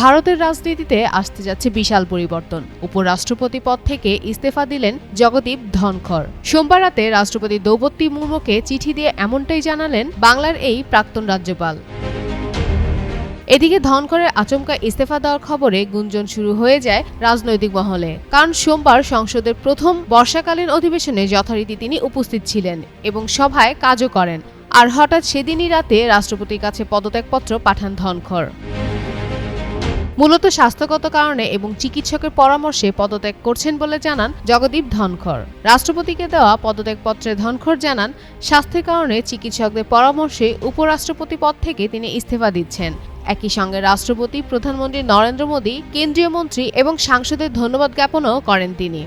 ভারতের রাজনীতিতে আসতে যাচ্ছে বিশাল পরিবর্তন। উপরাষ্ট্রপতি পদ থেকে ইস্তফা দিলেন জগদীপ ধনখড়। সোমবার রাতে রাষ্ট্রপতি দ্রৌপদী মুর্মুকে চিঠি দিয়ে এমনটাই জানালেন বাংলার এই প্রাক্তন রাজ্যপাল। এদিকে ধনখড়ের আচমকা ইস্তফা দেওয়ার খবরে গুঞ্জন শুরু হয়ে যায় রাজনৈতিক মহলে। কারণ সোমবার সংসদের প্রথম বর্ষাকালীন অধিবেশনে যথারীতি তিনি উপস্থিত ছিলেন এবং সভায় কাজও করেন। আর হঠাৎ সেদিনই রাতে রাষ্ট্রপতির কাছে পদত্যাগপত্র পাঠান ধনখড়। মূলত স্বাস্থ্যগত কারণে এবং চিকিৎসকের পরামর্শে পদত্যাগ করছেন বলে জানান জগদীপ ধনখর রাষ্ট্রপতিকে দেওয়া পদত্যাগপত্রে ধনখর জানান, স্বাস্থ্যের কারণে চিকিৎসকদের পরামর্শে উপরাষ্ট্রপতি পদ থেকে তিনি ইস্তফা দিচ্ছেন। একই সঙ্গে রাষ্ট্রপতি, প্রধানমন্ত্রী নরেন্দ্র মোদী, কেন্দ্রীয় মন্ত্রী এবং সাংসদের ধন্যবাদ জ্ঞাপনও করেন তিনি।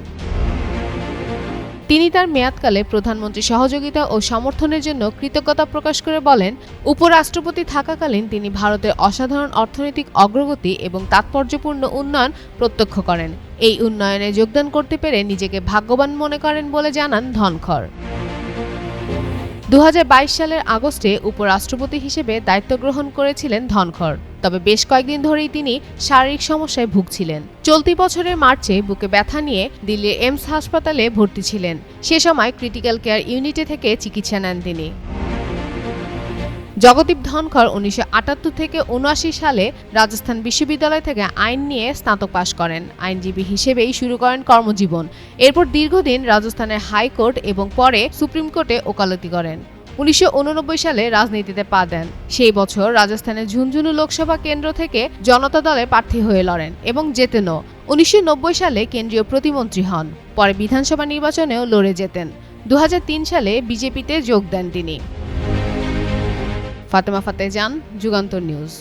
তিনি তার মেয়াদকালে প্রধানমন্ত্রী সহযোগিতা ও সমর্থনের জন্য কৃতজ্ঞতা প্রকাশ করে বলেন, উপরাষ্ট্রপতি থাকাকালীন তিনি ভারতের অসাধারণ অর্থনৈতিক অগ্রগতি এবং তাৎপর্যপূর্ণ উন্নয়ন প্রত্যক্ষ করেন। এই উন্নয়নে যোগদান করতে পেরে নিজেকে ভাগ্যবান মনে করেন বলে জানান ধনখড়। দু হাজার বাইশ সালের আগস্টে উপরাষ্ট্রপতি হিসেবে দায়িত্ব গ্রহণ করেছিলেন ধনখড়। তবে বেশ কয়েকদিন ধরেই তিনি শারীরিক সমস্যায় ভুগছিলেন। চলতি বছরের মার্চে বুকে ব্যথা নিয়ে দিল্লির এমস হাসপাতালে ভর্তি ছিলেন। সে সময় ক্রিটিক্যাল কেয়ার ইউনিটে থেকে চিকিৎসা নেন তিনি। জগদীপ ধনখড় উনিশশো আটাত্তর থেকে উনআশি সালে রাজস্থান বিশ্ববিদ্যালয় থেকে আইন নিয়ে স্নাতক পাশ করেন। আইনজীবী হিসেবেই শুরু করেন কর্মজীবন। এরপর দীর্ঘদিন রাজস্থানের হাইকোর্ট এবং পরে সুপ্রিম কোর্টে ওকালতি করেন। উনিশশো উননব্বই সালে রাজনীতিতে পা দেন। সেই বছর রাজস্থানের ঝুনঝুনু লোকসভা কেন্দ্র থেকে জনতা দলে প্রার্থী হয়ে লড়েন এবং জেতেনও। উনিশশো সালে কেন্দ্রীয় প্রতিমন্ত্রী হন। পরে বিধানসভা নির্বাচনেও লড়ে যেতেন দু হাজার তিন সালে বিজেপিতে যোগ দেন তিনি। ফাতেমা ফাতে যান যুগান্তর নিউজ।